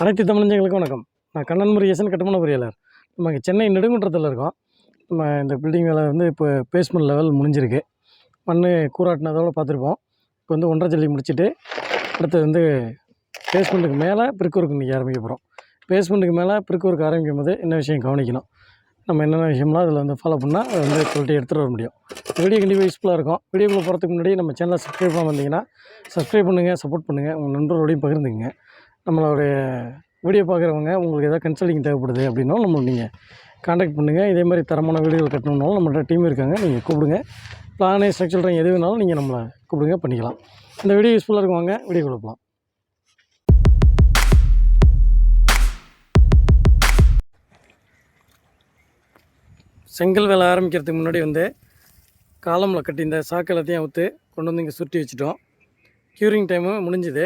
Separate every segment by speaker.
Speaker 1: அனைத்து தமிழஞ்சங்களுக்கு வணக்கம். நான் கண்ணன் முருகேசன் கட்டுமான பொறியாளர். நம்ம இங்கே சென்னை நெடுங்குன்றத்தில் இருக்கோம். நம்ம இந்த பில்டிங் வேலை வந்து இப்போ பேஸ்மெண்ட் லெவல் முடிஞ்சிருக்கு. மண் கூறாட்டினதோடு பார்த்துருப்போம். இப்போ வந்து ஒன்றரை ஜல்லி முடிச்சுட்டு அடுத்து வந்து பேஸ்மெண்ட்டுக்கு மேலே பிரிக்கு இன்றைக்கி ஆரம்பிக்க போகிறோம் பேஸ்மெண்ட்டுக்கு மேலே பிரிக்கு ஒர்க் ஆரம்பிக்கும் போது என்ன விஷயம் கவனிக்கணும்? நம்ம என்னென்ன விஷயம்லாம் அதில் வந்து ஃபாலோ பண்ணால் அதை வந்து குவாலிட்டி எடுத்துகிட்டு வர முடியும். வீடியோ கண்டிப்பாக யூஸ்ஃபுல்லாக இருக்கும். வீடியோக்குள்ளே போகிறதுக்கு முன்னாடி நம்ம சேனலை சப்ஸ்கிரைப் பண்ண வந்தீங்கன்னா சப்ஸ்கிரைப் பண்ணுங்கள் சப்போர்ட் பண்ணுங்கள் உங்கள் நண்பர்களோடையும் பகிர்ந்துங்க நம்மளுடைய வீடியோ பார்க்குறவங்க உங்களுக்கு எதாவது கன்சல்டிங் தேவைப்படுது அப்படின்னாலும் நம்ம நீங்கள் காண்டாக்ட் பண்ணுங்கள் இதே மாதிரி தரமான வீடியோகள் கட்டணுன்னாலும் நம்மள்ட்ட டீம் இருக்காங்க. நீங்கள் கூப்பிடுங்க. பிளானே ஸ்ட்ரக்சர் எது வேணாலும் நீங்கள் நம்மளை கூப்பிடுங்க பண்ணிக்கலாம். இந்த வீடியோ யூஸ்ஃபுல்லாக இருக்கும். வாங்க வீடியோ கொடுக்கலாம் செங்கல் வேலை ஆரம்பிக்கிறதுக்கு முன்னாடி வந்து காலமில் கட்டி இந்த சாக்கு எல்லாத்தையும் அவுத்து கொண்டு வந்து இங்கே சுற்றி வச்சுட்டோம். க்யூரிங் டைமும் முடிஞ்சுது.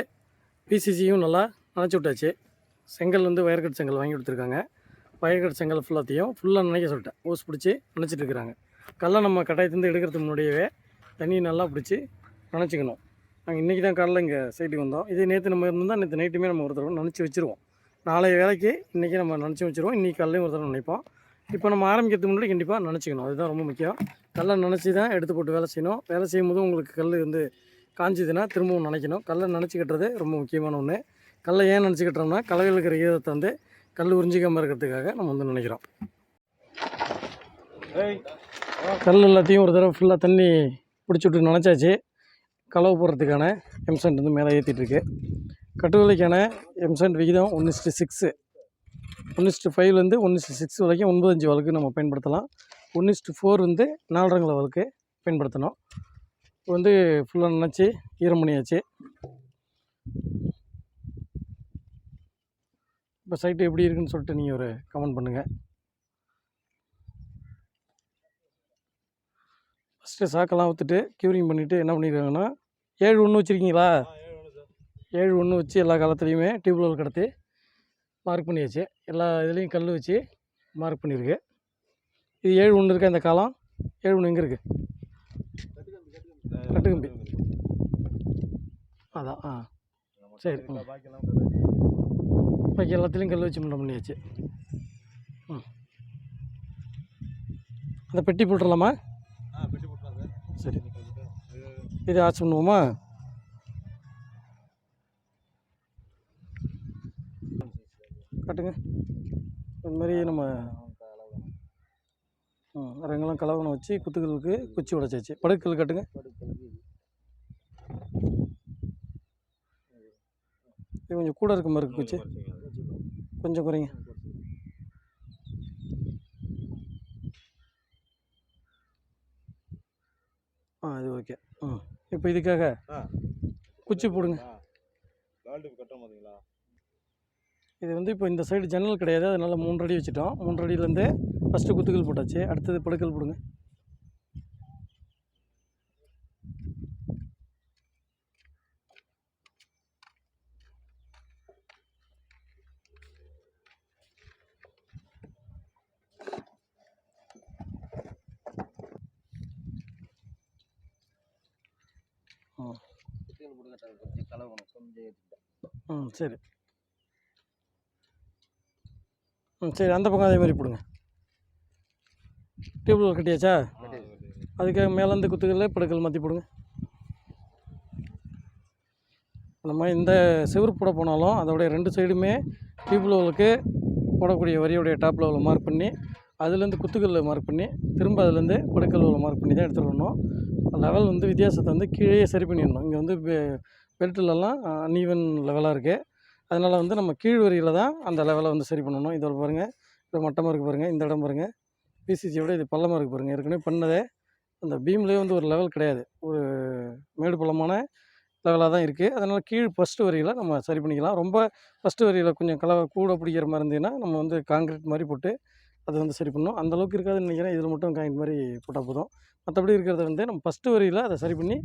Speaker 1: பிசிசியும் நல்லா நினச்சி விட்டாச்சு. செங்கல் வந்து வயர்கட் செங்கல் வாங்கி கொடுத்துருக்காங்க. வயர்கட் செங்கல் ஃபுல்லாத்தையும் ஃபுல்லாக நினைக்க சொல்லிட்டேன். ஓஸ் பிடிச்சி நினச்சிட்டு இருக்கிறாங்க. கல்லை நம்ம கட்டாயத்துலேருந்து எடுக்கிறதுக்கு முன்னாடியே தண்ணி நல்லா பிடிச்சி நினச்சிக்கணும். நாங்கள் இன்றைக்கி தான் காலைல இங்கே சைட்டுக்கு வந்தோம். இதே நேற்று நம்ம இருந்தால் நேற்று நைட்டுமே நம்ம ஒரு தடவை நினச்சி வச்சுருவோம். நாளைய வேலைக்கு இன்றைக்கி நம்ம நினச்சி வச்சுருவோம். இன்றைக்கி காலையிலையும் ஒரு தடவை நினைப்போம். இப்போ நம்ம ஆரம்பிக்கிறதுக்கு முன்னாடி கண்டிப்பாக நினச்சிக்கணும். அதுதான் ரொம்ப முக்கியம். கல்லை நினச்சி தான் எடுத்து போட்டு வேலை செய்யணும். வேலை செய்யும்போது உங்களுக்கு கல் வந்து காஞ்சதுன்னா திரும்பவும் நினைக்கணும். கல்லை நினச்சி கட்டுறது ரொம்ப முக்கியமான ஒன்று கல்லை ஏன் நினச்சி கட்டுறோம்னா கலவையில் இருக்கிற ஈரத்தை வந்து கல் உறிஞ்சிக்காமல் இருக்கிறதுக்காக நம்ம வந்து நினைக்கிறோம். கல் எல்லாத்தையும் ஒரு தடவை ஃபுல்லாக தண்ணி பிடிச்சி விட்டு நினச்சாச்சு. கலவை போடுறதுக்கான எம்சென்ட் வந்து மேலே ஏற்றிட்டு இருக்கு கட்டுவலைக்கான எம்சென்ட் விகிதம் ஒன்று இஸ்ட்டு சிக்ஸு ஒன்று இஸ்ட்டு ஃபைவ்லேருந்து ஒன்று இஸ்ட்டு சிக்ஸ் வரைக்கும் ஒன்பது அஞ்சு வழக்கு நம்ம பயன்படுத்தலாம். ஒன்று இஸ்ட்டு ஃபோர் வந்து நாலரங்கள வழக்கு பயன்படுத்தணும். வந்து ஃபுல்லாக நினச்சி ஈரம் பண்ணியாச்சு. இப்போ சைட்டு எப்படி இருக்குன்னு சொல்லிட்டு நீங்கள் ஒரு கமெண்ட் பண்ணுங்கள் ஃபஸ்ட்டு சாக்கெல்லாம் ஊற்றுட்டு க்யூரிங் பண்ணிவிட்டு என்ன பண்ணியிருக்காங்கன்னா ஏழு ஒன்று வச்சுருக்கீங்களா? ஏழு ஒன்று வச்சு எல்லா காலத்துலேயுமே டியூப்வெல் கடத்தி மார்க் பண்ணியாச்சு. எல்லா இதுலேயும் கல் வச்சு மார்க் பண்ணியிருக்கு. இது ஏழு ஒன்று இருக்கா இந்த காலம்? ஏழு ஒன்று எங்கே இருக்குது கட்டுக்கம்பி அதான் ஆ. சரி. பாக்கி எல்லாத்துலேயும் கல் வச்சு முண்டை பண்ணியாச்சு. ம் அந்த பெட்டி போட்டுடலாமா சரி. இது ஆச்சு பண்ணுவோமா? காட்டுங்க. இந்த மாதிரி நம்ம ம் ரெங்கெல்லாம் கலவனை வச்சு குத்துக்களுக்கு குச்சி உடைச்சாச்சு. படுக்கல் கட்டுங்க. இது கொஞ்சம் கூட இருக்க மாதிரி இருக்கு குச்சி. கொஞ்சம் குறைங்க. ஆ இது ஓகே. ம் இப்போ இதுக்காக. குச்சி போடுங்க. இது வந்து இப்போ இந்த சைடு ஜன்னல் கிடையாது. அதனால மூன்று அடி வச்சுட்டோம். மூன்று அடியிலேருந்து ஃபஸ்ட்டு குத்துக்கள் போட்டாச்சு. அடுத்தது படுக்கல் போடுங்க. ம் சரி. ம் சரி அந்த பக்கம் அதே மாதிரி போடுங்க. டியூப்வெல் கட்டியாச்சா? அதுக்காக மேலேருந்து குத்துக்கல்ல படுக்கல் மாற்றி போடுங்க. நம்ம இந்த செவுரு போட போனாலும் அதோடைய ரெண்டு சைடுமே டியூப்லெவலுக்கு போடக்கூடிய வரியோடைய டாப் லெவலில் மார்க் பண்ணி அதுலேருந்து குத்துக்கல்ல மார்க் பண்ணி திரும்ப அதுலேருந்து படுக்கல் மார்க் பண்ணி தான் எடுத்துகிட்டு வரணும். லெவல் வந்து வித்தியாசத்தை வந்து கீழே சரி பண்ணிடணும். இங்கே வந்து பெல்ட்டிலலாம் அன்ஈவன் லெவலாக இருக்குது அதனால் வந்து நம்ம கீழ் வரியில் தான் அந்த லெவலை வந்து சரி பண்ணணும். இதோட பாருங்கள் இப்போ மட்டமாக இருக்குது பாருங்கள் இந்த இடம் பாருங்கள் பிசிசியோட இது பள்ளமாக இருக்குது பாருங்கள் ஏற்கனவே பண்ணதே. அந்த பீம்லேயே வந்து ஒரு லெவல் கிடையாது. ஒரு மேடு பள்ளமான லெவலாக தான் இருக்குது அதனால் கீழ் ஃபஸ்ட்டு வரியில் நம்ம சரி பண்ணிக்கலாம். ரொம்ப ஃபஸ்ட்டு வரியில் கொஞ்சம் கலவை கூட பிடிக்கிற மாதிரி இருந்ததுன்னா நம்ம வந்து காங்கிரீட் மாதிரி போட்டு அது வந்து சரி பண்ணணும். அந்தளவுக்கு இருக்காதுன்னு நினைக்கிறேன். இதில் மட்டும் காயின் மாதிரி போட்டால் போதும். மற்றபடி இருக்கிறத வந்து நம்ம ஃபஸ்ட்டு வரியில் அதை சரி பண்ணி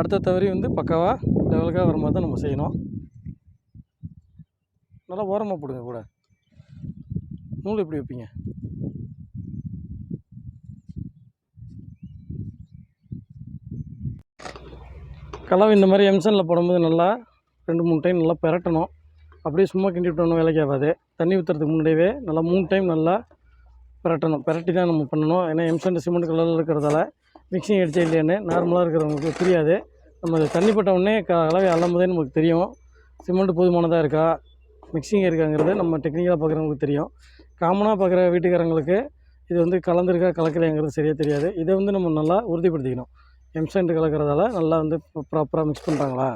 Speaker 1: அடுத்த வரி வந்து பக்காவாக லெவலுக்காக வர மாதிரி தான் நம்ம செய்யணும். நல்லா ஓரமாக போடுங்க கூட. நூல் எப்படி வைப்பீங்க? கலவை இந்த மாதிரி எம்சனில் போடும்போது நல்லா ரெண்டு மூணு டைம் நல்லா பெரட்டணும். அப்படியே சும்மா கிண்டி விட்டணும் வேலைக்கு ஆகாது. தண்ணி ஊற்றுறதுக்கு முன்னாடியே நல்லா மூணு டைம் நல்லா பிரட்டணும். பிரட்டி தான் நம்ம பண்ணணும். ஏன்னா எம்சண்ட் சிமெண்ட் கலரில் இருக்கிறதால மிக்சிங் அடிச்சா இல்லையான்னு நார்மலாக இருக்கிறவங்களுக்கு புரியாது நம்ம அது தண்ணி பட்ட உடனே க அளவை அள்ளும்போதே நமக்கு தெரியும். சிமெண்ட் போதுமானதாக இருக்கா? மிக்சிங் இருக்காங்கிறது நம்ம டெக்னிக்கலாக பார்க்குறவங்களுக்கு தெரியும். காமனாக பார்க்குற வீட்டுக்காரங்களுக்கு இது வந்து கலந்துருக்கா கலக்கலையாங்கிறது சரியாக தெரியாது. இதை வந்து நம்ம நல்லா உறுதிப்படுத்திக்கணும். எம்சண்ட் கலக்கிறதால நல்லா வந்து ப்ராப்பராக மிக்ஸ் பண்ணுறாங்களா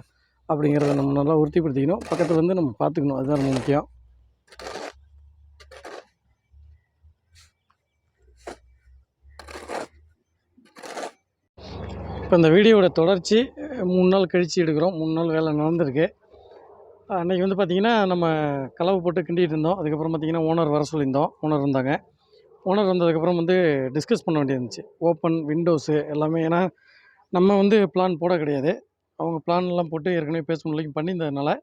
Speaker 1: அப்படிங்கிறத நம்ம நல்லா உறுதிப்படுத்திக்கணும். பக்கத்தில் வந்து நம்ம பார்த்துக்கணும். அதுதான் ரொம்ப முக்கியம். இப்போ இந்த வீடியோவோட தொடர்ச்சி மூணு நாள் கழித்து எடுக்கிறோம். மூணு நாள் வேலை நடந்திருக்கு. அன்றைக்கி வந்து பார்த்திங்கன்னா நம்ம கலவு போட்டு கிண்டிகிட்டு இருந்தோம். அதுக்கப்புறம் பார்த்திங்கன்னா ஓனர் வர சொல்லியிருந்தோம். ஓனர் இருந்தாங்க. ஓனர் வந்ததுக்கப்புறம் வந்து டிஸ்கஸ் பண்ண வேண்டியது இருந்துச்சு ஓப்பன் விண்டோஸு எல்லாமே ஏன்னா நம்ம வந்து பிளான் போட கிடையாது. அவங்க பிளான்லாம் போட்டு ஏற்கனவே பேச முடியும் பண்ணியிருந்ததுனால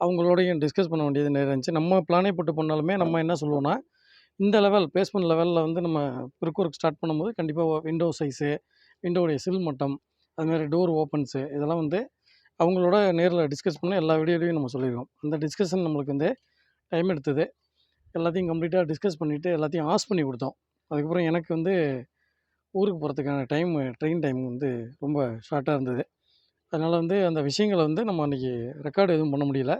Speaker 1: அவங்களோடையும் டிஸ்கஸ் பண்ண வேண்டியது நேரம் இருந்துச்சு. நம்ம பிளானே போட்டு பண்ணாலுமே நம்ம என்ன சொல்லுவோம்னா இந்த லெவல் பேஸ்மெண்ட் லெவலில் வந்து நம்ம ப்ரிக் ஒர்க் ஸ்டார்ட் பண்ணும்போது கண்டிப்பாக விண்டோ சைஸு விண்டோடைய சில் மட்டம் அதுமாதிரி டோர் ஓப்பன்ஸு இதெல்லாம் வந்து அவங்களோட நேரில் டிஸ்கஸ் பண்ண எல்லா வீடியோலையும் நம்ம சொல்லியிருக்கோம் அந்த டிஸ்கஷன் நம்மளுக்கு வந்து டைம் எடுத்தது. எல்லாத்தையும் கம்ப்ளீட்டாக டிஸ்கஸ் பண்ணிவிட்டு எல்லாத்தையும் ஆஸ் பண்ணி கொடுத்தோம். அதுக்கப்புறம் எனக்கு வந்து ஊருக்கு போகிறதுக்கான டைம் ட்ரெயின் டைம் வந்து ரொம்ப ஷார்ட்டாக இருந்தது. அதனால் வந்து அந்த விஷயங்களை வந்து நம்ம அன்றைக்கி ரெக்கார்டு எதுவும் பண்ண முடியல.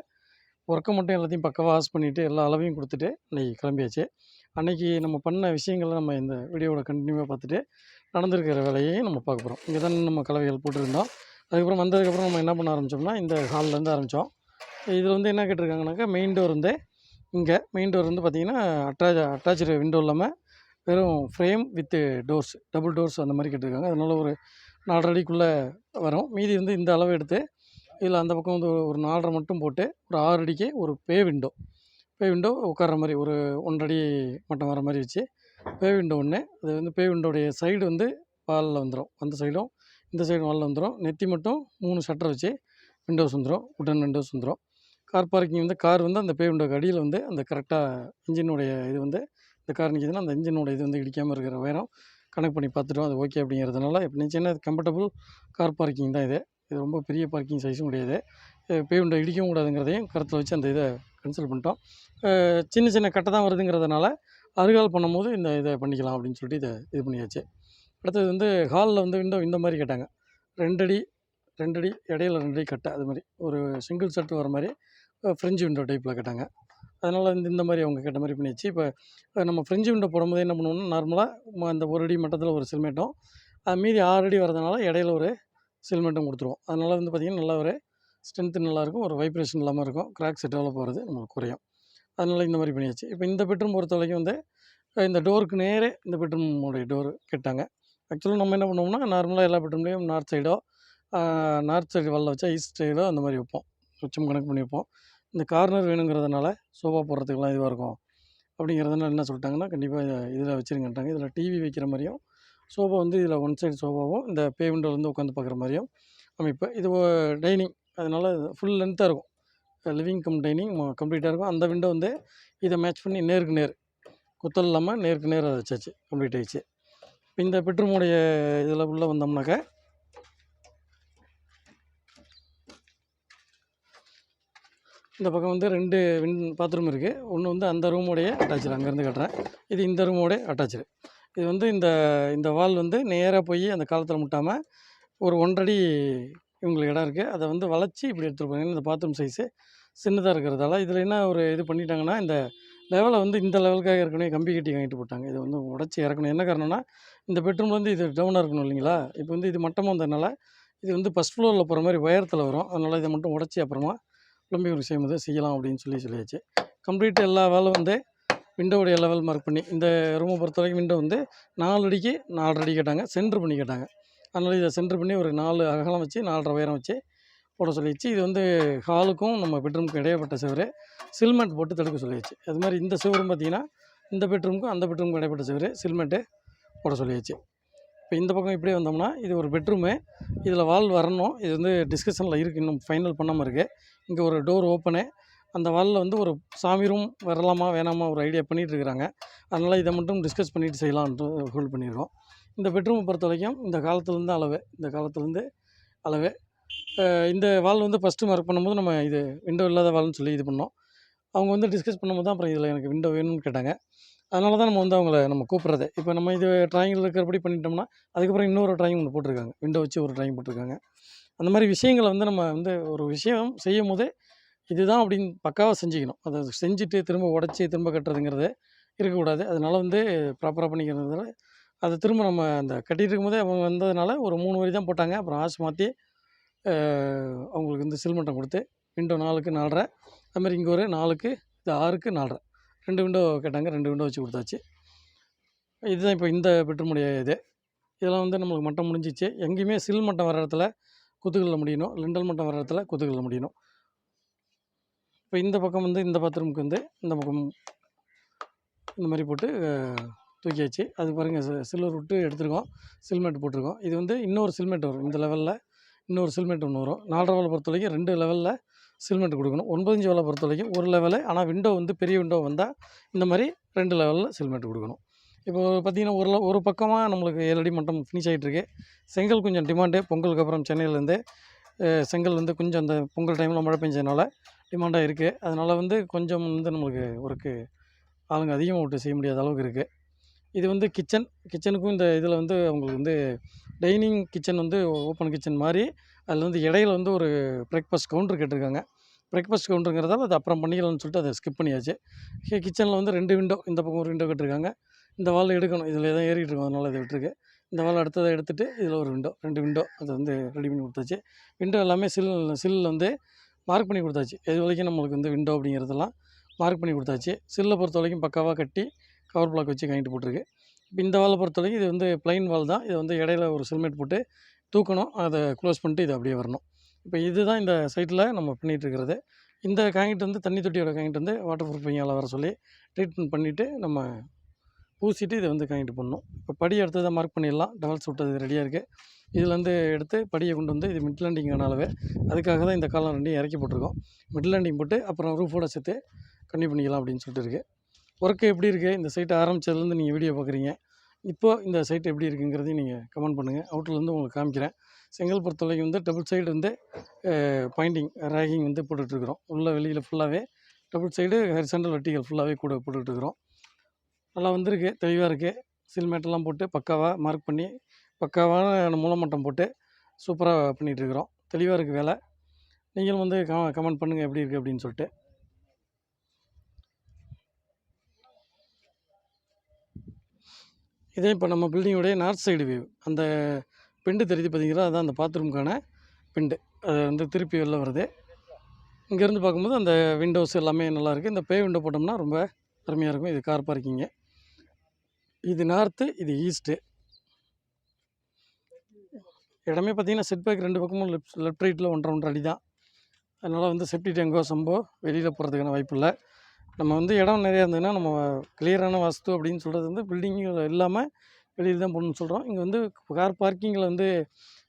Speaker 1: ஒர்க்கை மட்டும் எல்லாத்தையும் பக்கவாக ஆஸ் பண்ணிவிட்டு எல்லா அளவையும் கொடுத்துட்டு அன்றைக்கி கிளம்பியாச்சு. அன்றைக்கி நம்ம பண்ண விஷயங்களை நம்ம இந்த வீடியோவோட கண்டினியூவாக பார்த்துட்டு நடந்திருக்கிற வேலையை நம்ம பார்க்க போகிறோம் இங்கே தான் நம்ம கலவைகள் போட்டிருந்தோம். அதுக்கப்புறம் வந்ததுக்கப்புறம் நம்ம என்ன பண்ண ஆரம்பித்தோம்னா இந்த ஹால்லேருந்து ஆரம்பித்தோம் இதில் வந்து என்ன கேட்டிருக்காங்கனாக்கா மெயின் டோர் வந்து இங்கே. மெயின் டோர் வந்து பார்த்திங்கன்னா அட்டாச் அட்டாச்சு விண்டோ இல்லாமல் வெறும் frame with doors double doors அந்த மாதிரி கேட்டிருக்காங்க. அதனால் ஒரு நாலரை அடிக்குள்ளே வரும். மீதி வந்து இந்த அளவு எடுத்து இதில் அந்த பக்கம் வந்து ஒரு நாலரை மட்டும் போட்டு ஒரு ஆறு அடிக்கு ஒரு பே விண்டோ பே விண்டோ உட்கார்ற மாதிரி ஒரு ஒன்றரை அடி மட்டும் வர மாதிரி வச்சு பே விண்டோ ஒன்று அது வந்து பே விண்டோடைய சைடு வந்து வாலில் வந்துடும் அந்த சைடும் இந்த சைடு வாலில் வந்துடும் நெத்தி மட்டும் மூணு ஷட்டர் வச்சு விண்டோஸ் வந்துடும் உடன் விண்டோஸ் வந்துடும் கார் பார்க்கிங் வந்து கார் வந்து அந்த பே விண்டோக்கு அடியில் வந்து அந்த கரெக்டாக இன்ஜினுடைய இது வந்து இந்த கார் நிற்கிதுன்னா அந்த இன்ஜினோட இது வந்து இடிக்காமல் இருக்கிற உயரம் கனெக்ட் பண்ணி பார்த்துட்டோம். அது ஓகே அப்படிங்கிறதுனால இப்போ சின்ன கம்ஃபர்டபுள் கார் பார்க்கிங் தான் இது. இது ரொம்ப பெரிய பார்க்கிங் சைஸும் கிடையாது. பே விண்டோ இடிக்கவும் கூடாதுங்கிறதையும் கருத்தில் வச்சு அந்த இதை கன்சல்ட் பண்ணிட்டோம். சின்ன சின்ன கட்டை தான் வருதுங்கிறதுனால அருகால் பண்ணும்போது இந்த இதை பண்ணிக்கலாம் அப்படின்னு சொல்லிட்டு இதை இது பண்ணியாச்சு. அடுத்தது வந்து ஹாலில் வந்து விண்டோ இந்த மாதிரி கேட்டாங்க. ரெண்டடி ரெண்டடி இடையில ரெண்டடி கட்டை அது மாதிரி. ஒரு சிங்கிள் செட் வர மாதிரி ஃப்ரெஞ்சு விண்டோ டைப்பில் கேட்டாங்க. அதனால் இந்த இந்த மாதிரி அவங்க கேட்ட மாதிரி பண்ணியாச்சு. இப்போ நம்ம ஃப்ரெஞ்சு விண்டோ போடும்போது என்ன பண்ணுவோம்னா நார்மலாக அந்த ஒரு அடி மட்டத்தில் ஒரு சில்மேட்டும் அது மீதி ஆறு அடி வரதுனால இடையில ஒரு சில்மேட்டும் கொடுத்துருவோம். அதனால் வந்து பார்த்திங்கன்னா நல்லா ஒரு ஸ்ட்ரென்த்து நல்லாயிருக்கும் ஒரு வைப்ரேஷன் இல்லாமல் இருக்கும் கிராக்ஸ் டெவலப் ஆகிறது நம்மளுக்கு குறையும். அதனால் இந்த மாதிரி பண்ணியாச்சு. இப்போ இந்த பெட்ரூம் பொறுத்த வரைக்கும் வந்து இந்த டோருக்கு நேரே இந்த பெட்ரூமுடைய டோர் கேட்டாங்க. ஆக்சுவலாக நம்ம என்ன பண்ணுவோம்னா நார்மலாக எல்லா பெட்ரூம்லேயும் நார்த் சைடோ நார்த் சைடு வல்ல வச்சா ஈஸ்ட் சைடோ அந்த மாதிரி வைப்போம். உச்சம் கணக்கு பண்ணி வைப்போம். இந்த கார்னர் வேணுங்கிறதுனால சோஃபா போடுறதுக்கெல்லாம் இதுவாக இருக்கும்? அப்படிங்கிறதுனால என்ன சொல்லிட்டாங்கன்னா கண்டிப்பாக இதில் வச்சுருங்கட்டாங்க இதில் டிவி வைக்கிற மாதிரியும் சோஃபா வந்து இதில் ஒன் சைடு சோஃபாவும் இந்த பே விண்டோலேருந்து உட்காந்து பார்க்குற மாதிரியும் அமைப்பு. இது டைனிங் அதனால் ஃபுல் லென்த்தாக இருக்கும். லிவிங் கம் டைனிங் கம்ப்ளீட்டாக இருக்கும். அந்த விண்டோ வந்து இதை மேட்ச் பண்ணி நேருக்கு நேர் குத்தல் இல்லாமல் நேருக்கு நேர் அதை வச்சாச்சு கம்ப்ளீட் ஆகிடுச்சு இப்போ இந்த பெட்ரூமுடைய இதில் உள்ளே வந்தோம்னாக்கா இந்த பக்கம் வந்து ரெண்டு வின் பாத்ரூம் இருக்குது ஒன்று வந்து அந்த ரூமோடைய அட்டாச்சு அங்கேருந்து கட்டுறேன். இது இந்த ரூமோடைய அட்டாச்சு இது வந்து இந்த இந்த வால் வந்து நேராக போய் அந்த காலத்தில் முட்டாமல் ஒரு ஒன்றடி இவங்களுக்கு இடம் இருக்குது அதை வந்து வளைச்சி இப்படி எடுத்துகிட்டு போகிறாங்க இந்த பாத்ரூம் சைஸு சின்னதாக இருக்கிறதால இதில் என்ன ஒரு இது பண்ணிட்டாங்கன்னா இந்த லெவலை வந்து இந்த லெவலுக்காக இருக்கணும் கம்பி கட்டி வாங்கிட்டு போட்டாங்க. இதை வந்து உடச்சி இறக்கணும். என்ன காரணம்னா இந்த பெட்ரூம் வந்து இது டவுனாக இருக்கணும் இல்லைங்களா? இப்போ வந்து இது மட்டமாக வந்ததுனால இது வந்து ஃபஸ்ட் ஃப்ளோரில் போகிற மாதிரி உயரத்தில் வரும். அதனால் இதை மட்டும் உடச்சி அப்புறமா பிளம்பிங் ஒரு செய்யும் போது செய்யலாம் அப்படின்னு சொல்லி சொல்லியாச்சு. கம்ப்ளீட் எல்லா வேலை வந்து விண்டோவுடைய லெவல் மார்க் பண்ணி இந்த ரூமை பொறுத்த வரைக்கும் விண்டோ வந்து நாலு அடிக்கு நாலரை அடி கேட்டாங்க. சென்ட்ரு பண்ணி கேட்டாங்க. அதனால் இதை சென்ட்ரு பண்ணி ஒரு நாலு அகலம் வச்சு நாலரை உயரம் வச்சு போட சொல்லிடுச்சு இது வந்து ஹாலுக்கும் நம்ம பெட்ரூமுக்கும் இடையப்பட்ட சுவர். சில்மெண்ட் போட்டு தடுக்க சொல்லியாச்சு. அது மாதிரி இந்த சுவரும் பார்த்தீங்கன்னா இந்த பெட்ரூமுக்கும் அந்த பெட்ரூமுக்கும் இடைப்பட்ட சுவர். சில்மெண்ட்டு போட சொல்லியாச்சு. இப்போ இந்த பக்கம் இப்படியே வந்தோம்னா இது ஒரு பெட்ரூமு இதில் வால் வரணும். இது வந்து டிஸ்கஷனில் இருக்குது இன்னும் ஃபைனல் பண்ணாமல் இருக்குது இங்கே ஒரு டோர் ஓப்பனு அந்த வாலில் வந்து ஒரு சாமி ரூம் வரலாமா வேணாமா ஒரு ஐடியா பண்ணிகிட்டு இருக்கிறாங்க அதனால் இதை மட்டும் டிஸ்கஸ் பண்ணிவிட்டு செய்யலான்ட்டு ஹோல்ட் பண்ணியிருக்கோம் இந்த பெட்ரூமை பொறுத்த வரைக்கும் இந்த காலத்துலேருந்து அளவு இந்த காலத்துலேருந்து அளவு. இந்த வால் வந்து ஃபஸ்ட்டு மார்க் பண்ணும்போது நம்ம இது விண்டோ இல்லாத வால்னு சொல்லி இது பண்ணோம். அவங்க வந்து டிஸ்கஸ் பண்ணும்போது தான் அப்புறம் இதில் எனக்கு விண்டோ வேணும்னு கேட்டாங்க. அதனால தான் நம்ம வந்து அவங்கள நம்ம கூப்பிட்றது. இப்போ நம்ம இது ட்ராயிங்கில் இருக்கிறபடி பண்ணிட்டோம்னா அதுக்கப்புறம் இன்னொரு ட்ராயிங் ஒன்று போட்டிருக்காங்க. விண்டோ வச்சு ஒரு ட்ராயிங் போட்டிருக்காங்க. அந்த மாதிரி விஷயங்களை வந்து நம்ம வந்து ஒரு விஷயம் செய்யும் போதே இதுதான் அப்படின்னு பக்காவாக செஞ்சுக்கணும். அதை செஞ்சுட்டு திரும்ப உடச்சி திரும்ப கட்டுறதுங்கிறது இருக்கக்கூடாது. அதனால் வந்து ப்ராப்பராக பண்ணிக்கிறதுனால அதை திரும்ப நம்ம அந்த கட்டிட்டு இருக்கும்போதே அவங்க வந்ததுனால ஒரு மூணு வரி தான் போட்டாங்க. அப்புறம் ஆசை மாற்றி அவங்களுக்கு வந்து சில்மட்டம் கொடுத்து விண்டோ நாலுக்கு நாலரை அதுமாதிரி இங்கே ஒரு நாலுக்கு இது ஆறுக்கு நாலரை. ரெண்டு விண்டோ கேட்டாங்க ரெண்டு விண்டோ வச்சு கொடுத்தாச்சு. இதுதான் இப்போ இந்த பெட்ரூமுடைய இது. இதெல்லாம் வந்து நம்மளுக்கு மட்டம் முடிஞ்சிச்சு. எங்கேயுமே சில் மட்டம் வர இடத்துல குத்துக்கல்ல முடியணும். லிண்டல் மட்டம் வர இடத்துல குத்துக்கல்ல முடியணும். இப்போ இந்த பக்கம் வந்து இந்த பாத்ரூமுக்கு வந்து இந்த பக்கம் இந்த மாதிரி போட்டு தூக்கியாச்சு. அது பாருங்கள் சில்வர் விட்டு எடுத்துருக்கோம். சில்மெட் போட்டிருக்கோம். இது வந்து இன்னொரு சில்மெட் வரும். இந்த லெவலில் இன்னொரு சில்மெட் ஒன்று வரும். நாலரை வேலை பொறுத்த வரைக்கும் ரெண்டு லெவலில் சில்மெண்ட் கொடுக்கணும். ஒன்பதஞ்சு வேலை பொறுத்த வரைக்கும் ஒரு லெவலு ஆனால் விண்டோ வந்து பெரிய விண்டோ வந்தால் இந்த மாதிரி ரெண்டு லெவலில் சில்மெண்ட் கொடுக்கணும். இப்போ பார்த்திங்கன்னா ஒரு ஒரு பக்கமாக நம்மளுக்கு ஏழடி மட்டம் ஃபினிஷ் ஆகிட்டுருக்கு செங்கல் கொஞ்சம் டிமாண்டு பொங்கலுக்கு அப்புறம் சென்னையிலேருந்து செங்கல் வந்து கொஞ்சம் அந்த பொங்கல் டைமில் மழை பெஞ்சதுனால டிமாண்டாக இருக்குது அதனால் வந்து கொஞ்சம் வந்து நம்மளுக்கு ஒர்க்கு ஆளுங்க அதிகமாக விட்டு செய்ய முடியாத அளவுக்கு இருக்குது இது வந்து கிச்சன் கிச்சனுக்கும் இந்த இதில் வந்து அவங்களுக்கு வந்து டைனிங் கிச்சன் வந்து ஓப்பன் கிச்சன் மாதிரி அதில் வந்து இடையில வந்து ஒரு பிரேக்ஃபாஸ்ட் கவுண்டர் கேட்டிருக்காங்க. பிரேக்ஃபாஸ்ட் கவுண்டருங்கிறதால அது அப்புறம் பண்ணிக்கலாம்னு சொல்லிட்டு அதை ஸ்கிப் பண்ணியாச்சு. கிச்சனில் வந்து ரெண்டு விண்டோ இந்த பக்கம் ஒரு விண்டோ கேட்டிருக்காங்க. இந்த வால் எடுக்கணும். இதில் தான் ஏறிட்டு இருக்கோம். அதனால் இதை விட்டுருக்கு. இந்த வால் அடுத்ததை எடுத்துகிட்டு இதில் ஒரு விண்டோ ரெண்டு விண்டோ அதை வந்து ரெடி பண்ணி கொடுத்தாச்சு. விண்டோ எல்லாமே சில் சில்லில் வந்து மார்க் பண்ணி கொடுத்தாச்சு. எது வரைக்கும் நம்மளுக்கு வந்து விண்டோ அப்படிங்கிறதெல்லாம் மார்க் பண்ணி கொடுத்தாச்சு. சில்லை பொறுத்த வரைக்கும் பக்காவாக கட்டி கவர் பிளாக் வச்சு கங்கிட்டு போட்டிருக்கு. இப்போ இந்த வாலை பொறுத்த வரைக்கும் இது வந்து ப்ளைன் வால் தான். இது வந்து இடையில ஒரு சில்மெட் போட்டு தூக்கணும். அதை க்ளோஸ் பண்ணிட்டு இது அப்படியே வரணும். இப்போ இதுதான் இந்த சைட்டில் நம்ம பண்ணிகிட்டு இருக்கிறது. இந்த காங்கிட்டு வந்து தண்ணி தொட்டியோட காங்கிட்டு வந்து வாட்டர் ப்ரூஃபிங்கால் வர சொல்லி ட்ரீட்மெண்ட் பண்ணிவிட்டு நம்ம பூசிட்டு இதை வந்து காங்கிட்டு பண்ணணும். இப்போ படி அடுத்ததை மார்க் பண்ணிடலாம். டவல்ஸ் விட்டது ரெடியாக இருக்குது இதுலேருந்து எடுத்து படியை கொண்டு வந்து இது மிட் லேண்டிங்கான அளவு. அதுக்காக தான் இந்த காலம் ரெண்டையும் இறக்கி போட்டிருக்கோம். மிட் லேண்டிங் போட்டு அப்புறம் ரூஃபோட சேர்த்து கண்டினியூ பண்ணிக்கலாம் அப்படின்னு சொல்லிட்டு இருக்குது ஒர்க்கு எப்படி இருக்குது இந்த சைட்டை ஆரம்பிச்சதுலேருந்து நீங்கள் வீடியோ பார்க்குறீங்க இப்போ இந்த சைட் எப்படி இருக்குங்கிறதையும் நீங்கள் கமெண்ட் பண்ணுங்கள் அவுட்டர்லேருந்து உங்களுக்கு காமிக்கிறேன். செங்கல் பொறுத்தவரைக்கும் வந்து டபுள் சைடு வந்து பாயிண்டிங் ரேகிங் வந்து போட்டுட்ருக்குறோம். உள்ளே வெளியில் ஃபுல்லாகவே டபுள் சைடு ஹரிசண்டல் வெட்டிகள் ஃபுல்லாகவே கூட போட்டுட்ருக்குறோம். நல்லா வந்திருக்கு தெளிவாக இருக்குது சில்மேட்டெல்லாம் போட்டு பக்காவாக மார்க் பண்ணி பக்காவான மூலமட்டம் போட்டு சூப்பராக பண்ணிகிட்ருக்குறோம் தெளிவாக இருக்குது வேலை. நீங்களும் வந்து கமெண்ட் பண்ணுங்கள் எப்படி இருக்குது அப்படின்னு சொல்லிட்டு. இதே இப்போ நம்ம பில்டிங்குடைய நார்த் சைடு வியூ அந்த பெண்டு தெரியுது பார்த்தீங்கன்னா அதான் அந்த பாத்ரூமுக்கான பெண்டு. அது வந்து திருப்பி வெளில வருது. இங்கேருந்து பார்க்கும்போது அந்த விண்டோஸ் எல்லாமே நல்லாயிருக்கு இந்த பே விண்டோ போட்டோம்னா ரொம்ப அருமையாக இருக்கும். இது கார் பார்க்கிங்கு இது நார்த்து இது ஈஸ்ட்டு இடமே பார்த்தீங்கன்னா செட் பேக் ரெண்டு பக்கமும் லெஃப்ட் லெஃப்ட் ரைட்டில் ஒன்றரை ஒன்றரை அடி தான் அதனால் வந்து செப்டி டேங்கோ சம்போ வெளியில் போகிறதுக்கான வாய்ப்பு இல்லை. நம்ம வந்து இடம் நிறையா இருந்ததுன்னா நம்ம கிளியரான வாஸ்து அப்படின்னு சொல்கிறது வந்து பில்டிங்கு இல்லாமல் வெளியில் தான் போகணும்னு சொல்கிறோம் இங்கே வந்து கார் பார்க்கிங்கில் வந்து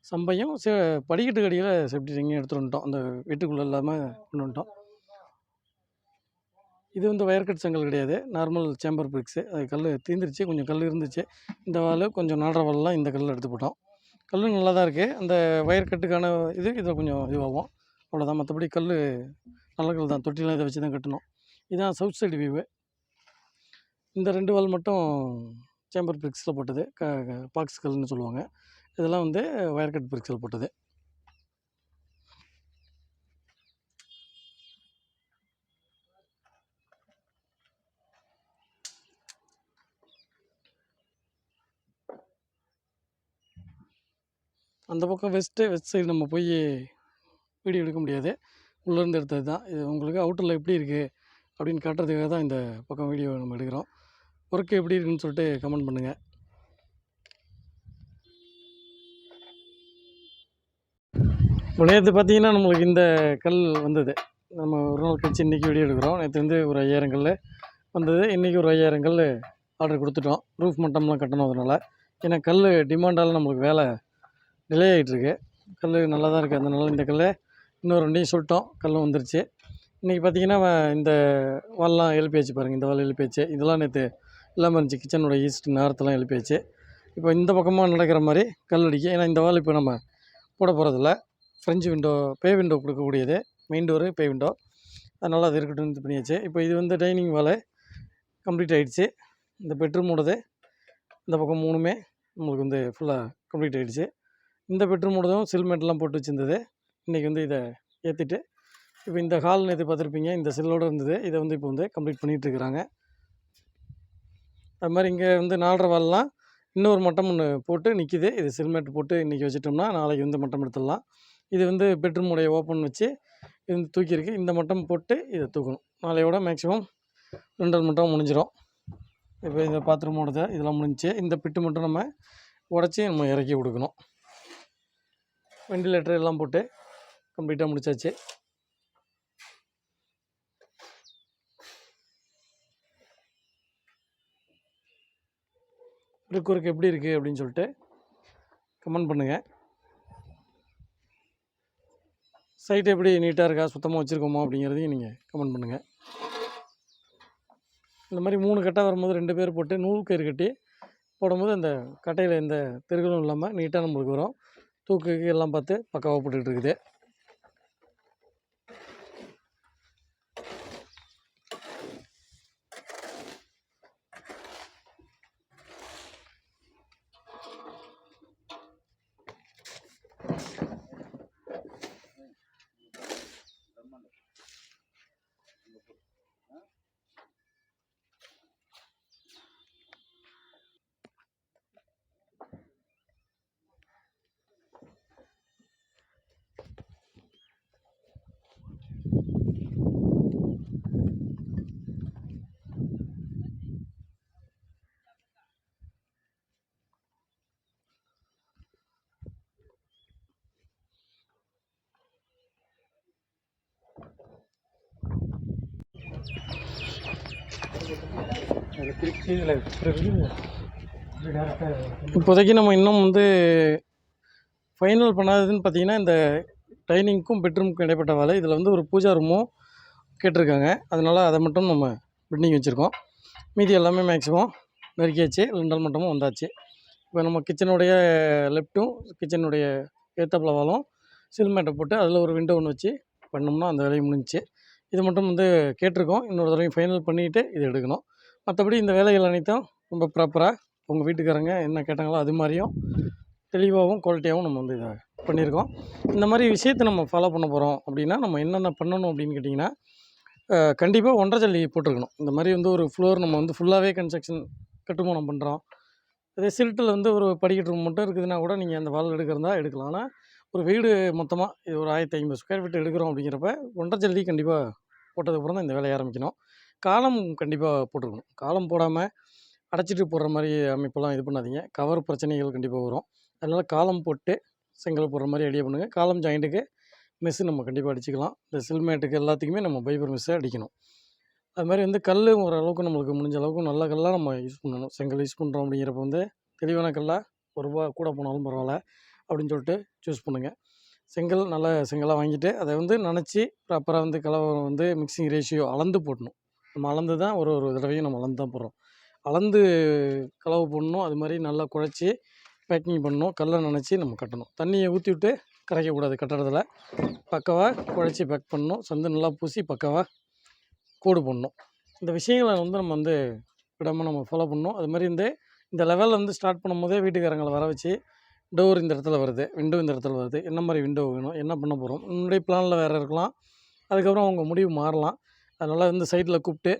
Speaker 1: சம்பையும் சே படிக்கட்டு கடியில் சேஃப்டி டேங்கையும் எடுத்துகிட்டு வந்துட்டோம். அந்த வீட்டுக்குள்ளே இல்லாமல் கொண்டு வந்துட்டோம். இது வந்து வயர் கட் செங்கல் கிடையாது. நார்மல் சேம்பர் பிரிக்ஸு அது கல் தீந்துருச்சு. கொஞ்சம் கல் இருந்துச்சு. இந்த வால் கொஞ்சம் நாடுற வால்லாம் இந்த கல்லில் எடுத்து போட்டோம். கல் நல்லா தான் இருக்குது அந்த வயர் கட்டுக்கான இது இதில் கொஞ்சம் இதுவாகும். அவ்வளோதான் மற்றபடி கல் நல்ல கல் தான். தொட்டிலாம் இதை வச்சு தான் கட்டணும். இதான் சவுத் சைடு வியூவு இந்த ரெண்டு வால் மட்டும் சேம்பர் பிரிக்ஸில் போட்டது. க க- பாக்ஸ் சொல்லுவாங்க. இதெல்லாம் வந்து வயர் கட் பிரிக்ஸில் போட்டது. அந்த பக்கம் வெஸ்ட்டு வெஸ்ட் சைடு நம்ம போய் வீடியோ எடுக்க முடியாது. உள்ளேருந்து எடுத்தது தான் இது உங்களுக்கு அவுட்டரில் எப்படி இருக்குது அப்படின்னு காட்டுறதுக்காக தான் இந்த பக்கம் வீடியோ நம்ம எடுக்கிறோம். ஒர்க்கு எப்படி இருக்குன்னு சொல்லிட்டு கமெண்ட் பண்ணுங்கள் நேற்று பார்த்தீங்கன்னா நம்மளுக்கு இந்த கல் வந்தது. நம்ம ஒரு நாள் கழிச்சு இன்றைக்கி வீடியோ எடுக்கிறோம். நேற்று வந்து ஒரு ஐயாயிரம் கல் வந்தது. இன்றைக்கி ஒரு ஐயாயிரம் கல் ஆர்டர் கொடுத்துட்டோம். ரூஃப் மட்டம்லாம் கட்டணும் அதனால் ஏன்னா கல் டிமாண்டால் நம்மளுக்கு வேலை டிலே ஆகிட்டுருக்கு கல் நல்லா தான் இருக்குது அதனால இந்த கல்லை இன்னொரு ரெண்டையும் சொல்லிட்டோம். கல்லும் வந்துருச்சு. இன்றைக்கி பார்த்தீங்கன்னா இந்த வால்லாம் எழுப்பியாச்சு பாருங்கள் இந்த வால் எழுப்பியாச்சு. இதெல்லாம் நேற்று இல்லாமல் இருந்துச்சு. கிச்சனோட ஈஸ்ட் நார்த்தெல்லாம் எழுப்பியாச்சு. இப்போ இந்த பக்கமாக நடக்கிற மாதிரி கல் அடிக்க ஏன்னா இந்த வால் இப்போ நம்ம போட போகிறதில்ல ஃப்ரெஞ்சு விண்டோ பே விண்டோ கொடுக்கக்கூடியது. மெயின் டோரு பே விண்டோ அதனால் அது இருக்கட்டும் இது பண்ணியாச்சு. இப்போ இது வந்து டைனிங் வாலு கம்ப்ளீட் ஆகிடுச்சு இந்த பெட்ரூமோடது இந்த பக்கம் மூணுமே நம்மளுக்கு வந்து ஃபுல்லாக கம்ப்ளீட் ஆகிடுச்சு இந்த பெட்ரூமோடதும் சில்மெண்ட்லாம் போட்டு வச்சுருந்தது. இன்றைக்கி வந்து இதை ஏற்றிட்டு இப்போ இந்த ஹால் நேற்று பார்த்துருப்பீங்க? இந்த செல்லோடு இருந்தது. இதை வந்து இப்போ வந்து கம்ப்ளீட் பண்ணிகிட்டு இருக்கிறாங்க அது மாதிரி இங்கே வந்து நாலரை வால்லாம் இன்னொரு மட்டம் ஒன்று போட்டு நிற்கிது இது சில்மேட் போட்டு இன்றைக்கி வச்சிட்டோம்னா நாளைக்கு வந்து மட்டம் எடுத்துடலாம். இது வந்து பெட்ரூமுடைய ஓப்பன் வச்சு இது வந்து தூக்கியிருக்கு. இந்த மட்டம் போட்டு இதை தூக்கணும். நாளையோட மேக்ஸிமம் ரெண்டரை மட்டம் முடிஞ்சிடும் இப்போ இந்த பாத்ரூமோடது இதெல்லாம் முடிஞ்சு இந்த பிட்டு மட்டும் நம்ம உடச்சி நம்ம இறக்கி கொடுக்கணும். வெண்டிலேட்டர் எல்லாம் போட்டு கம்ப்ளீட்டாக முடிச்சாச்சு. லுக் ஒர்க் எப்படி இருக்குது அப்படின்னு சொல்லிட்டு கமெண்ட் பண்ணுங்கள் சைட் எப்படி நீட்டாக இருக்கா சுத்தமாக வச்சுருக்கோமா அப்படிங்கிறதையும் நீங்கள் கமெண்ட் பண்ணுங்கள் இந்த மாதிரி மூணு கட்டை வரும்போது ரெண்டு பேர் போட்டு நூல் கயிறு கட்டி போடும்போது அந்த கட்டையில் எந்த தெருகளும் இல்லாமல் நீட்டாக நம்மளுக்கு வரும். தூக்குக்கு எல்லாம் பார்த்து பக்காவாக போட்டுக்கிட்டு இருக்குது. இப்போதைக்கு நம்ம இன்னும் வந்து ஃபைனல் பண்ணாததுன்னு பார்த்தீங்கன்னா இந்த டைனிங்க்கும் பெட்ரூமுக்கும் இடைப்பட்ட வேலை. இதில் வந்து ஒரு பூஜா ரூமும் கேட்டிருக்காங்க. அதனால் அதை மட்டும் நம்ம பெண்டிங் வச்சுருக்கோம். மீதி எல்லாமே மேக்ஸிமம் நெருக்கியாச்சு. ரெண்டல் மட்டமும் வந்தாச்சு. இப்போ நம்ம கிச்சனுடைய லெஃப்ட்டும் கிச்சனுடைய ஏத்தாப்புல வாலும் சில்மேட்டை போட்டு அதில் ஒரு விண்டோ ஒன்று வச்சு பண்ணோம்னா அந்த வேலையை முடிஞ்சுச்சு. இது மட்டும் வந்து கேட்டிருக்கோம். இன்னொரு தடவையும் ஃபைனல் பண்ணிவிட்டு இது எடுக்கணும். மற்றபடி இந்த வேலைகள் அனைத்தும் ரொம்ப ப்ராப்பராக உங்கள் வீட்டுக்காரங்க என்ன கேட்டாங்களோ அது மாதிரியும் தெளிவாகவும் குவாலிட்டியாகவும் நம்ம வந்து இதை பண்ணியிருக்கோம். இந்த மாதிரி விஷயத்தை நம்ம ஃபாலோ பண்ண போகிறோம் அப்படின்னா நம்ம என்னென்ன பண்ணணும் அப்படின்னு கேட்டிங்கன்னா கண்டிப்பாக ஒன்றரை ஜல்லி போட்டிருக்கணும். இந்த மாதிரி வந்து ஒரு ஃப்ளோர் நம்ம வந்து ஃபுல்லாகவே கன்ஸ்ட்ரக்ஷன் கட்டுமானம் பண்ணுறோம் அதே சில்ட்டில் வந்து ஒரு படிக்கட்டு ரூம் மட்டும் இருக்குதுன்னா கூட நீங்கள் அந்த வால் எடுக்கிறதா எடுக்கலாம். ஆனால் ஒரு வீடு மொத்தமாக இது ஒரு ஆயிரத்தி ஐம்பது ஸ்கொயர் ஃபீட் எடுக்கிறோம் அப்படிங்கிறப்ப ஒன்றரை ஜல்லி கண்டிப்பாக போட்டதுக்கப்புறம் தான் இந்த வேலையை ஆரம்பிக்கணும். காலம் கண்டிப்பாக போட்டிருக்கணும். காலம் போடாமல் அடைச்சிட்டு போடுற மாதிரி அமைப்பெல்லாம் இது பண்ணாதீங்க. கவர் பிரச்சனைகள் கண்டிப்பாக வரும். அதனால் காலம் போட்டு செங்கல் போடுற மாதிரி ஐடியா பண்ணுங்கள் காலம் ஜாயிண்ட்டுக்கு மெஸ்ஸு நம்ம கண்டிப்பாக அடிச்சுக்கலாம். இந்த சில்மேட்டுக்கு எல்லாத்துக்குமே நம்ம பைபர் மெஸ்ஸை அடிக்கணும். அது மாதிரி வந்து கல் ஓரளவுக்கு நம்மளுக்கு முடிஞ்ச அளவுக்கு நல்ல கல்லாக நம்ம யூஸ் பண்ணணும். செங்கல் யூஸ் பண்ணுறோம் அப்படிங்கிறப்ப வந்து தெளிவான கல்லாக ஒரு ரூபா கூட போனாலும் பரவாயில்ல. அப்படின்னு சொல்லிட்டு சூஸ் பண்ணுங்கள் செங்கல் நல்ல செங்கலாக வாங்கிட்டு அதை வந்து நனைச்சி ப்ராப்பராக வந்து கலவை வந்து மிக்சிங் ரேஷியோ அளந்து போடணும். நம்ம அளந்து தான் ஒரு ஒரு தடவையும் நம்ம அளந்து தான் போடுறோம். அளந்து கலவை போடணும். அது மாதிரி நல்லா குழச்சி பேக்கிங் பண்ணணும். கல்லை நனைச்சி நம்ம கட்டணும். தண்ணியை ஊற்றி விட்டு கரைக்கக்கூடாது கட்டுறதில். பக்கவாக குழச்சி பேக் பண்ணணும். சந்து நல்லா பூசி பக்கவாக கோடு போடணும். இந்த விஷயங்களை வந்து நம்ம வந்து விடாமல் நம்ம ஃபாலோ பண்ணணும். அது மாதிரி இந்த இந்த லெவலில் வந்து ஸ்டார்ட் பண்ணும்போதே வீட்டுக்காரங்களை வர வச்சு டோர் இந்த இடத்துல வருது. விண்டோ இந்த இடத்துல வருது. என்ன மாதிரி விண்டோ வேணும்? என்ன பண்ண போகிறோம் முன்னாடி பிளானில் வேறு இருக்கலாம். அதுக்கப்புறம் அவங்க முடிவு மாறலாம். அதனால் வந்து சைட்டில் கூப்பிட்டு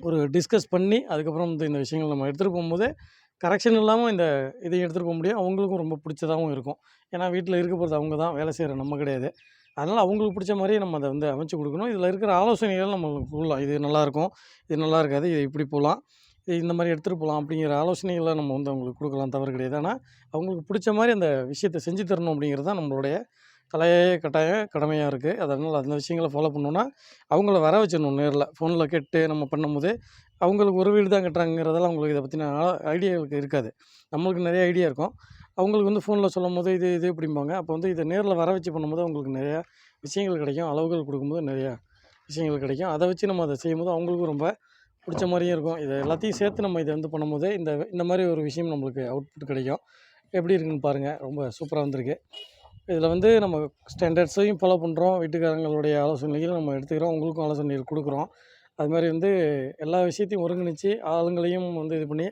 Speaker 1: ஒரு டிஸ்கஸ் பண்ணி அதுக்கப்புறம் வந்து இந்த விஷயங்கள் நம்ம எடுத்துகிட்டு போகும்போது கரெக்ஷன் இல்லாமல் இந்த இதை எடுத்துகிட்டு போக முடியும். அவங்களுக்கும் ரொம்ப பிடிச்சதாகவும் இருக்கும். ஏன்னா வீட்டில் இருக்க போகிறது அவங்க தான். வேலை செய்கிற நம்ம கிடையாது. அதனால் அவங்களுக்கு பிடிச்ச மாதிரி நம்ம அதை வந்து அமைச்சு கொடுக்கணும். இதில் இருக்கிற ஆலோசனைகள் நம்மளுக்கு சொல்லலாம் இது நல்லாயிருக்கும் இது நல்லா இருக்காது இது இப்படி போகலாம். இந்த மாதிரி எடுத்துகிட்டு போகலாம் அப்படிங்கிற ஆலோசனைகளை நம்ம வந்து அவங்களுக்கு கொடுக்கலாம் தவறு கிடையாது. ஆனால் அவங்களுக்கு பிடிச்ச மாதிரி அந்த விஷயத்தை செஞ்சு தரணும் அப்படிங்கிறது தான் நம்மளுடைய தலையாய கட்டாய கடமையாக இருக்குது அதனால் அந்த விஷயங்களை ஃபாலோ பண்ணோன்னா அவங்கள வர வச்சிடணும் நேரில். ஃபோனில் கேட்டு நம்ம பண்ணும்போது அவங்களுக்கு ஒரு வீடு தான் கட்டுறாங்கிறதெல்லாம் அவங்களுக்கு இதை பற்றின ஐடியாவுக்கு இருக்காது. நம்மளுக்கு நிறைய ஐடியா இருக்கும். அவங்களுக்கு வந்து ஃபோனில் சொல்லும் போது இது இது இப்படிம்பாங்க. அப்போ வந்து இதை நேரில் வர வச்சு பண்ணும்போது அவங்களுக்கு நிறையா விஷயங்கள் கிடைக்கும். அளவுகள் கொடுக்கும்போது நிறையா விஷயங்கள் கிடைக்கும். அதை வச்சு நம்ம அதை செய்யும்போது அவங்களுக்கும் ரொம்ப பிடிச்ச மாதிரியும் இருக்கும். இதை எல்லாத்தையும் சேர்த்து நம்ம இதை வந்து பண்ணும்போது இந்த இந்த மாதிரி ஒரு விஷயம் நம்மளுக்கு அவுட்புட் கிடைக்கும். எப்படி இருக்குன்னு பாருங்கள் ரொம்ப சூப்பராக வந்திருக்கு. இதில் வந்து நம்ம ஸ்டாண்டர்ட்ஸையும் ஃபாலோ பண்ணுறோம் வீட்டுக்காரங்களுடைய ஆலோசனைகளையும் நம்ம எடுத்துக்கிறோம். உங்களுக்கும் ஆலோசனைகள் கொடுக்குறோம். அது மாதிரி வந்து எல்லா விஷயத்தையும் ஒருங்கிணைச்சு ஆளுங்களையும் வந்து இது பண்ணி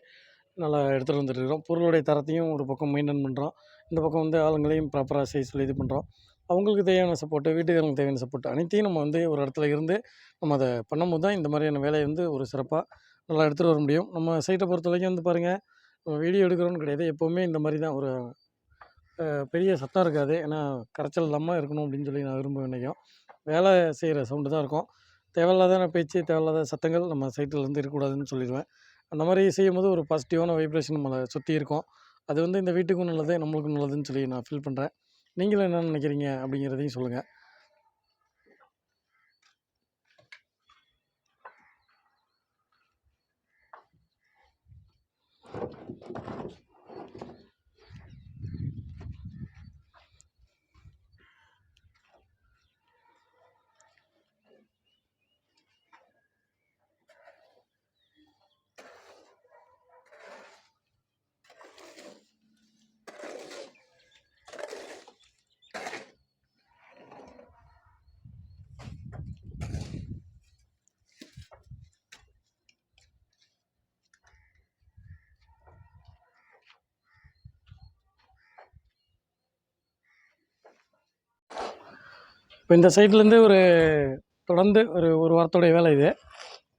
Speaker 1: நல்லா எடுத்துகிட்டு வந்துட்டுருக்கிறோம் பொருளுடைய தரத்தையும் ஒரு பக்கம் மெயின்டைன் பண்ணுறோம் இந்த பக்கம் வந்து ஆளுங்களையும் ப்ராப்பராக செய்ய சொல்லி இது பண்ணுறோம் அவங்களுக்கு தேவையான சப்போர்ட்டு வீட்டுக்காரங்களுக்கு தேவையான சப்போர்ட் அனைத்தையும் நம்ம வந்து ஒரு இடத்துல இருந்து நம்ம அதை பண்ணும்போது தான் இந்த மாதிரியான வேலையை வந்து ஒரு சிறப்பாக நல்லா எடுத்துகிட்டு வர முடியும். நம்ம சைட்டை பொறுத்த வரைக்கும் வந்து பாருங்கள் நம்ம வீடியோ எடுக்கிறோன்னு கிடையாது. எப்போவுமே இந்த மாதிரி தான் ஒரு பெரிய சத்தம் இருக்காது. ஏன்னா கரைச்சல் இல்லாமல் இருக்கணும் அப்படின்னு சொல்லி நான் விரும்ப நினைக்கும் வேலை செய்கிற சவுண்டு தான் இருக்கும். தேவையில்லாத பேச்சு தேவையில்லாத சத்தங்கள் நம்ம சைட்டில் இருந்து இருக்கக்கூடாதுன்னு சொல்லிடுவேன். அந்த மாதிரி செய்யும்போது ஒரு பாசிட்டிவான வைப்ரேஷன் நம்மளை சுற்றி இருக்கும். அது வந்து இந்த வீட்டுக்கும் நல்லது நம்மளுக்கும் நல்லதுன்னு சொல்லி நான் ஃபீல் பண்ணுறேன் நீங்களும் என்ன நினைக்கிறீங்க அப்படிங்கிறதையும் சொல்லுங்கள் இப்போ இந்த சைட்லேருந்து ஒரு தொடர்ந்து ஒரு ஒரு வாரத்தோடைய வேலை இது.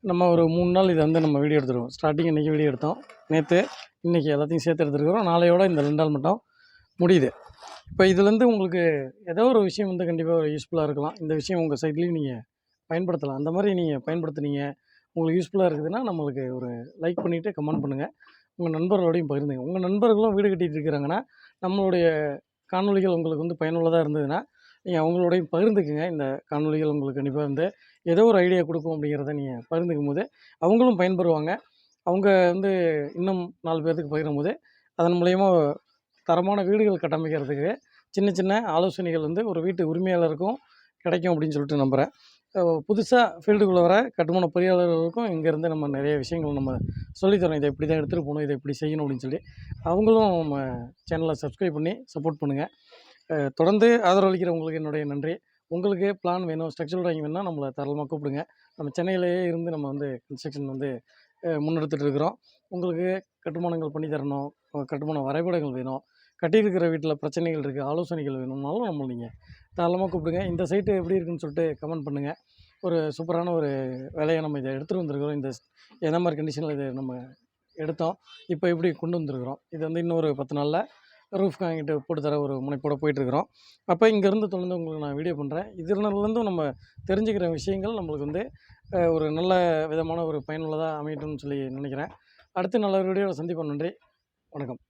Speaker 1: நம்ம ஒரு மூணு நாள் இதை வந்து நம்ம வீடியோ எடுத்துருவோம். ஸ்டார்டிங் இன்றைக்கி வீடியோ எடுத்தோம். நேற்று இன்றைக்கி எல்லாத்தையும் சேர்த்து எடுத்துருக்குறோம். நாளையோட இந்த ரெண்டு நாள் மட்டும் முடியுது. இப்போ இதுலேருந்து உங்களுக்கு ஏதோ ஒரு விஷயம் வந்து கண்டிப்பாக ஒரு யூஸ்ஃபுல்லாக இருக்கலாம். இந்த விஷயம் உங்கள் சைட்லேயும் நீங்கள் பயன்படுத்தலாம். அந்த மாதிரி நீங்கள் பயன்படுத்துனீங்க உங்களுக்கு யூஸ்ஃபுல்லாக இருக்குதுன்னா நம்மளுக்கு ஒரு லைக் பண்ணிவிட்டு கமெண்ட் பண்ணுங்கள் உங்கள் நண்பர்களோடையும் பகிர்ந்துங்க. உங்கள் நண்பர்களும் வீடு கட்டிகிட்டு இருக்கிறாங்கன்னா நம்மளுடைய காணொளிகள் உங்களுக்கு வந்து பயனுள்ளதாக இருந்ததுன்னா நீங்கள் அவங்களோடையும் பகிர்ந்துக்குங்க. இந்த காணொளிகள் உங்களுக்கு கண்டிப்பாக வந்து ஏதோ ஒரு ஐடியா கொடுக்கும் அப்படிங்கிறத நீங்கள் பகிர்ந்துக்கும் போது அவங்களும் பயன்பெறுவாங்க. அவங்க வந்து இன்னும் நாலு பேர்த்துக்கு பகிரும் போது அதன் மூலயமா தரமான வீடுகள் கட்டமைக்கிறதுக்கு சின்ன சின்ன ஆலோசனைகள் வந்து ஒரு வீட்டு உரிமையாளருக்கும் கிடைக்கும் அப்படின்னு சொல்லிட்டு நம்புகிறேன் புதுசாக ஃபீல்டுக்குள்ளே வர கட்டுமான பொறியாளர்களுக்கும் இங்கேருந்து நம்ம நிறைய விஷயங்கள் நம்ம சொல்லித்தரோம் இதை இப்படி தான் எடுத்துகிட்டு போகணும் இதை இப்படி செய்யணும் அப்படின்னு சொல்லி அவங்களும் நம்ம சேனலை சப்ஸ்கிரைப் பண்ணி சப்போர்ட் பண்ணுங்கள் தொடர்ந்து ஆதரவளிக்கிற உங்களுக்கு என்னுடைய நன்றி. உங்களுக்கு பிளான் வேணும் ஸ்ட்ரக்சர் ட்ராயிங் வேணும்னா நம்மளை தாராளமாக கூப்பிடுங்க. நம்ம சென்னையிலேயே இருந்து நம்ம வந்து கன்ஸ்ட்ரக்ஷன் வந்து முன்னெடுத்துட்டு இருக்கிறோம். உங்களுக்கு கட்டுமானங்கள் பண்ணி தரணும் கட்டுமான வரைபடங்கள் வேணும். கட்டியிருக்கிற வீட்டில் பிரச்சனைகள் இருக்குது ஆலோசனைகள் வேணும்னாலும் நம்ம நீங்கள் தாராளமாக கூப்பிடுங்க. இந்த சைட்டு எப்படி இருக்குன்னு சொல்லிட்டு கமெண்ட் பண்ணுங்கள் ஒரு சூப்பரான ஒரு வேலையை நம்ம இதை எடுத்துகிட்டு வந்திருக்கிறோம். இந்த எந்த மாதிரி கண்டிஷனில் இதை நம்ம எடுத்தோம். இப்போ எப்படி கொண்டு வந்திருக்கிறோம். இது வந்து இன்னொரு பத்து நாளில் ரூஃப் வாங்கிட்டு போட்டு தர ஒரு முனைப்போட போயிட்டுருக்குறோம். அப்போ இங்கேருந்து தொடர்ந்து உங்களுக்கு நான் வீடியோ பண்ணுறேன் இதனாலேருந்தும் நம்ம தெரிஞ்சுக்கிற விஷயங்கள் நம்மளுக்கு வந்து ஒரு நல்ல விதமான ஒரு பயனுள்ளதாக அமையட்டும்னு சொல்லி நினைக்கிறேன். அடுத்து நல்ல ஒரு வீடியோவில் சந்திப்போம். நன்றி. வணக்கம்.